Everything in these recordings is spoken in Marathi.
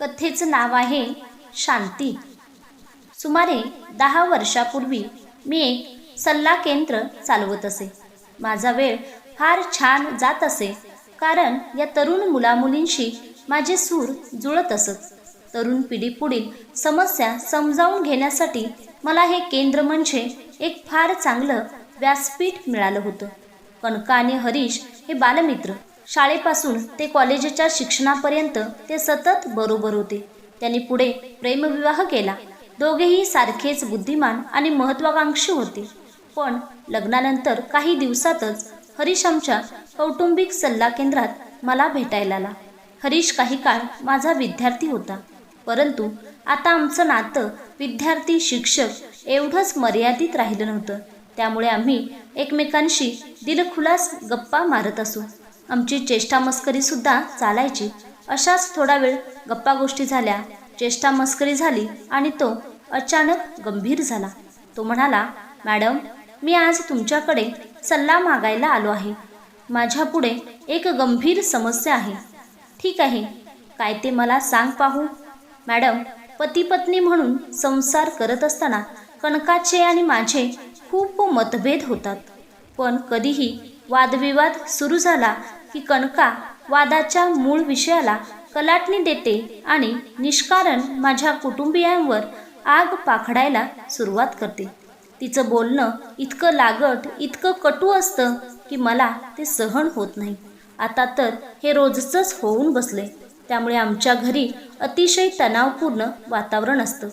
कथेचं नाव आहे शांती. सुमारे दहा वर्षापूर्वी मी एक सल्ला केंद्र चालवत असे. माझा वेळ फार छान जात असे कारण या तरुण मुलामुलींशी माझे सूर जुळत असत. तरुण पिढीपुढील समस्या समजावून घेण्यासाठी मला हे केंद्र म्हणजे एक फार चांगलं व्यासपीठ मिळालं होतं. कणका आणि हरीश हे बालमित्र शाळेपासून ते कॉलेजच्या शिक्षणापर्यंत ते सतत बरोबर होते. त्यांनी पुढे प्रेमविवाह केला. दोघेही सारखेच बुद्धिमान आणि महत्त्वाकांक्षी होते. पण लग्नानंतर काही दिवसातच हरीश आमच्या कौटुंबिक सल्ला केंद्रात मला भेटायला आला. हरीश काही काळ माझा विद्यार्थी होता. परंतु आता आमचं नातं विद्यार्थी शिक्षक एवढंच मर्यादित राहिलं नव्हतं. त्यामुळे आम्ही एकमेकांशी दिलखुलास गप्पा मारत असू. आमची चेष्टा मस्करीसुद्धा चालायची. अशाच थोडा वेळ गप्पा गोष्टी झाल्या. चेष्टा मस्करी झाली आणि तो अचानक गंभीर झाला. तो म्हणाला मॅडम मी आज तुमच्याकडे सल्ला मागायला आलो आहे. माझ्यापुढे एक गंभीर समस्या आहे. ठीक आहे काय ते मला सांग पाहू. मॅडम पती पत्नी म्हणून संसार करत असताना कणकाचे आणि माझे खूप मतभेद होतात. पण कधीही वादविवाद सुरू झाला की कणका वादाच्या मूळ विषयाला कलाटणी देते आणि निष्कारण माझ्या कुटुंबियांवर आग पाखडायला सुरुवात करते. तिचं बोलणं इतकं लागट इतकं कटू असतं की मला ते सहन होत नाही. आता तर हे रोजचंच होऊन बसले त्यामुळे आमच्या घरी अतिशय तणावपूर्ण वातावरण असतं.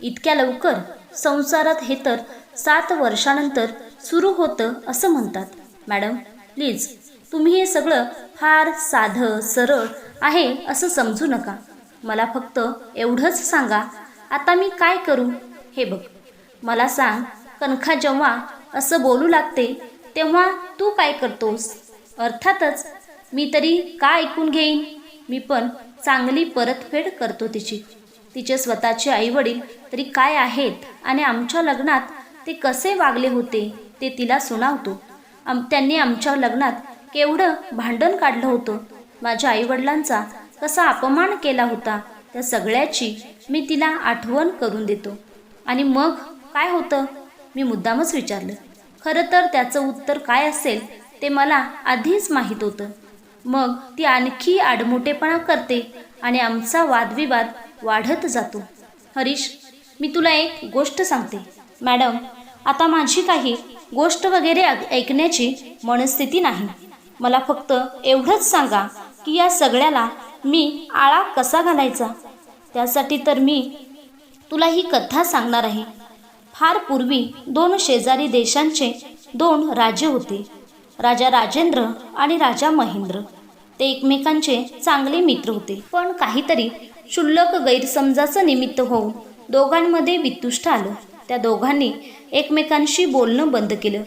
इतक्या लवकर संसारात हे तर सात वर्षानंतर सुरू होतं असं म्हणतात. मॅडम प्लीज तुम्ही हे सगळं फार साधं सरळ आहे असं समजू नका. मला फक्त एवढंच सांगा आता मी काय करू? हे बघ मला सांग कणखा जेव्हा असं बोलू लागते तेव्हा तू काय करतोस? अर्थातच मी तरी का ऐकून घेईन? मी पण चांगली परतफेड करतो तिची. तिचे स्वतःचे आईवडील तरी काय आहेत आणि आमच्या लग्नात ते कसे वागले होते ते तिला सुनावतो. आम त्यांनी आमच्या लग्नात केवढं भांडण काढलं होतं. माझ्या आईवडिलांचा कसा अपमान केला होता त्या सगळ्याची मी तिला आठवण करून देतो. आणि मग काय होतं? मी मुद्दामच विचारलं. खरं तर त्याचं उत्तर काय असेल ते मला आधीच माहीत होतं. मग ती आणखी आडमोठेपणा करते आणि आमचा वादविवाद वाढत जातो. हरीश मी तुला एक गोष्ट सांगते. मॅडम आता माझी काही गोष्ट वगैरे ऐकण्याची मनस्थिती नाही. मला फक्त एवढंच सांगा की या सगळ्याला मी आळा कसा घालायचा? त्यासाठी तर मी तुला ही कथा सांगणार आहे. फार पूर्वी दोन शेजारी देशांचे दोन राजे होते. राजा राजेंद्र आणि राजा महेंद्र. ते एकमेकांचे चांगले मित्र होते. पण काहीतरी क्षुल्लक गैरसमजाचं निमित्त होऊन दोघांमध्ये वितुष्ट आलं. त्या दोघांनी एकमेकांशी बोलणं बंद केलं.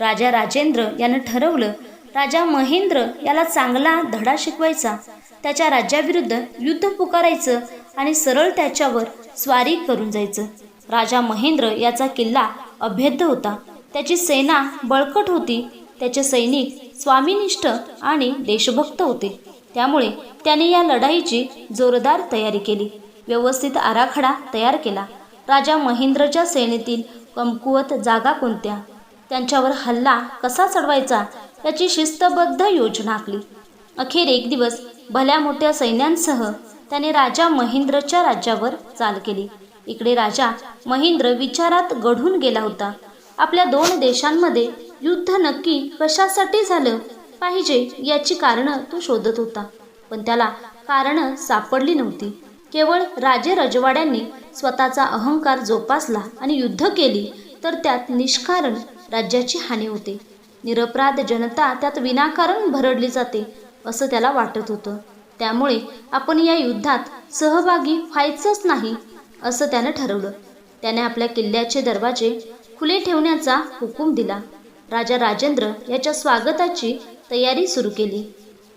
राजा राजेंद्र यानं ठरवलं राजा महेंद्र याला चांगला धडा शिकवायचा त्याच्या राज्याविरुद्ध युद्ध पुकारायचं आणि सरळ त्याच्यावर स्वारी करून जायचं. राजा महेंद्र याचा किल्ला अभेद्य होता. त्याची सेना बळकट होती. त्याचे सैनिक स्वामीनिष्ठ आणि देशभक्त होते. त्यामुळे त्याने या लढाईची जोरदार तयारी केली. व्यवस्थित आराखडा तयार केला. राजा महेंद्रच्या सेनेतील कमकुवत जागा कोणत्या? त्यांच्यावर हल्ला कसा चढवायचा? याची शिस्तबद्ध योजना आखली. अखेर एक दिवस भल्या मोठ्या सैन्यांसह त्याने राजा महेंद्रच्या राज्यावर चाल केली. इकडे राजा महेंद्र विचारात गढून गेला होता. आपल्या दोन देशांमध्ये युद्ध नक्की कशासाठी झालं पाहिजे याची कारणं तो शोधत होता. पण त्याला कारणं सापडली नव्हती. केवळ राजे रजवाड्यांनी स्वतःचा अहंकार जोपासला आणि युद्ध केली तर त्यात निष्कारण राज्याची हानी होते. निरपराध जनता त्यात विनाकारण भरडली जाते असं त्याला वाटत होतं. त्यामुळे आपण या युद्धात सहभागी व्हायचंच नाही असं त्यानं ठरवलं. त्याने आपल्या किल्ल्याचे दरवाजे खुले ठेवण्याचा हुकूम दिला. राजा राजेंद्र याच्या स्वागताची तयारी सुरू केली.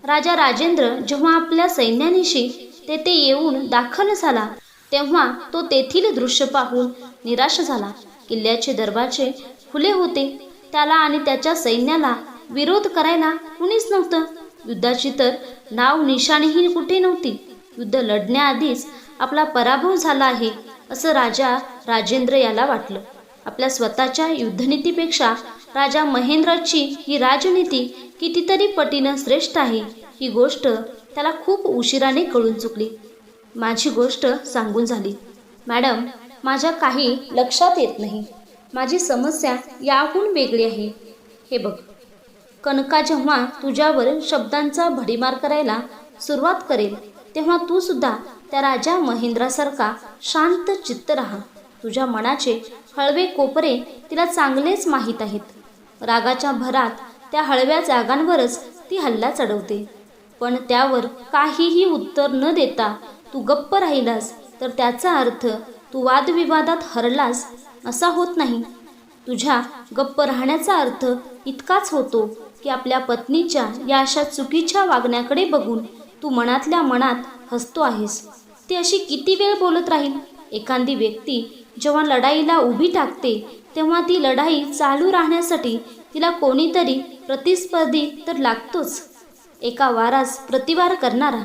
राजा राजेंद्र जेव्हा आपल्या सैन्यानिशी तेथे येऊन दाखल झाला. तेव्हा तो तेथील दृश्य पाहून निराश झाला. किल्ल्याचे दरवाजे खुले होते. त्याला आणि त्याच्या सैन्याला विरोध करायला कुणीच नव्हतं. युद्धाची तर नाव निशाणीही कुठे नव्हती. युद्ध लढण्याआधीच आपला पराभव झाला आहे असं राजा राजेंद्र याला वाटलं. आपल्या स्वतःच्या युद्धनीतीपेक्षा राजा महेंद्राची ही राजनीती कितीतरी पटीनं श्रेष्ठ आहे. ही गोष्ट त्याला खूप उशिराने कळून चुकली. माझी गोष्ट सांगून झाली. मॅडम माझ्या काही लक्षात येत नाही. माझी समस्या याहून वेगळी आहे. हे बघ. कनका जेव्हा तुझ्यावर शब्दांचा भडीमार करायला सुरुवात करेल तेव्हा तू सुद्धा त्या राजा महेंद्रासारखा शांत चित्त राहा. तुझ्या मनाचे हळवे कोपरे तिला चांगलेच माहीत आहेत. रागाच्या भरात त्या हळव्या जागांवरच ती हल्ला चढवते. पण त्यावर काहीही उत्तर न देता तू गप्प राहिलास तर त्याचा अर्थ तू वादविवादात हरलास असा होत नाही. तुझ्या गप्प राहण्याचा अर्थ इतकाच होतो की आपल्या पत्नीच्या या अशा चुकीच्या वागण्याकडे बघून तू मनातल्या मनात हसतो आहेस. ती अशी किती वेळ बोलत राहील? एखादी व्यक्ती जेव्हा लढाईला उभी टाकते तेव्हा ती लढाई चालू राहण्यासाठी तिला कोणीतरी प्रतिस्पर्धी तर लागतोच. एका वारास प्रतिवार करणारा.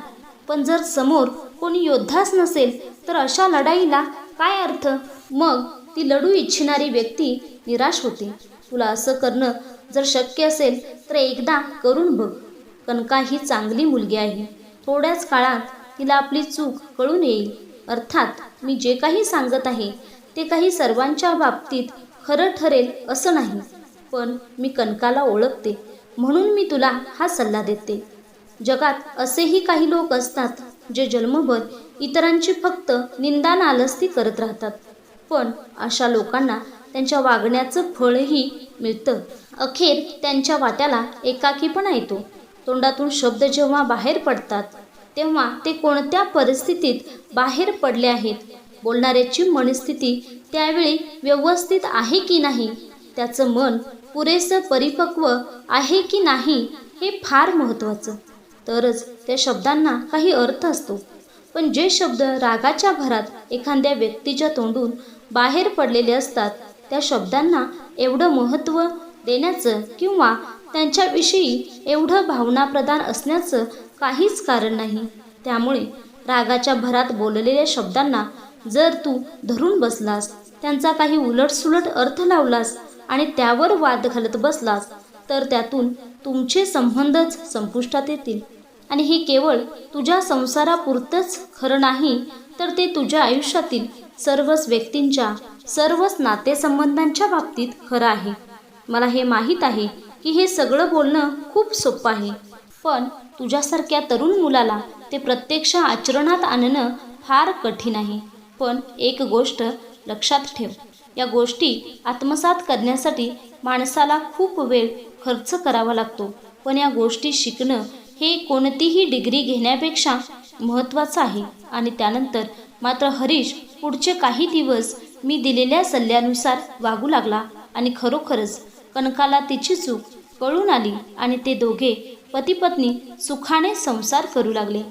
पण जर समोर कोणी योद्धाच नसेल तर अशा लढाईला काय अर्थ? मग ती लढू इच्छिणारी व्यक्ती निराश होते. तुला असं करणं जर शक्य असेल तर एकदा करून बघ. कनका ही चांगली मुलगी आहे. थोड्याच काळात तिला आपली चूक कळून येईल. अर्थात मी जे काही सांगत आहे ते काही सर्वांच्या बाबतीत खरं ठरेल असं नाही. पण मी कनकाला ओळखते. म्हणून मी तुला हा सल्ला देते. जगात असेही काही लोक असतात जे जन्मभर इतरांची फक्त निंदा नालस्ती करत राहतात. पण अशा लोकांना त्यांच्या वागण्याचं फळही मिळतं. अखेर त्यांच्या वाट्याला एकाकीपणा येतो. तोंडातून शब्द जेव्हा बाहेर पडतात तेव्हा ते कोणत्या परिस्थितीत बाहेर पडले आहेत बोलणाऱ्याची मनस्थिती त्यावेळी व्यवस्थित आहे की नाही त्याचं मन पुरेसं परिपक्व आहे की नाही हे फार महत्त्वाचं. तरच त्या शब्दांना काही अर्थ असतो. पण जे शब्द रागाच्या भरात एखाद्या व्यक्तीच्या तोंडून बाहेर पडलेले असतात त्या शब्दांना एवढं महत्त्व देण्याचं किंवा त्यांच्याविषयी एवढं भावनाप्रधान असण्याचं काहीच कारण नाही. त्यामुळे रागाच्या भरात बोललेल्या शब्दांना जर तू धरून बसलास त्यांचा काही उलटसुलट अर्थ लावलास आणि त्यावर वाद घालत बसलास तर त्यातून तुमचे संबंधच संपुष्टात येतील. आणि हे केवळ तुझ्या संसारापुरतंच खरं नाही तर ते तुझ्या आयुष्यातील सर्वच व्यक्तींच्या सर्वच नातेसंबंधांच्या बाबतीत खरं आहे. मला हे माहीत आहे की हे सगळं बोलणं खूप सोपं आहे. पण तुझ्यासारख्या तरुण मुलाला ते प्रत्यक्ष आचरणात आणणं फार कठीण आहे. पण एक गोष्ट लक्षात ठेव. या गोष्टी आत्मसात करण्यासाठी माणसाला खूप वेळ खर्च करावा लागतो. पण या गोष्टी शिकणं हे कोणतीही डिग्री घेण्यापेक्षा महत्त्वाचं आहे. आणि त्यानंतर मात्र हरीश पुढचे काही दिवस मी दिलेल्या सल्ल्यानुसार वागू लागला आणि खरोखरच कनकाला तिची चूक कळून आली आणि ते दोघे पतीपत्नी सुखाने संसार करू लागले.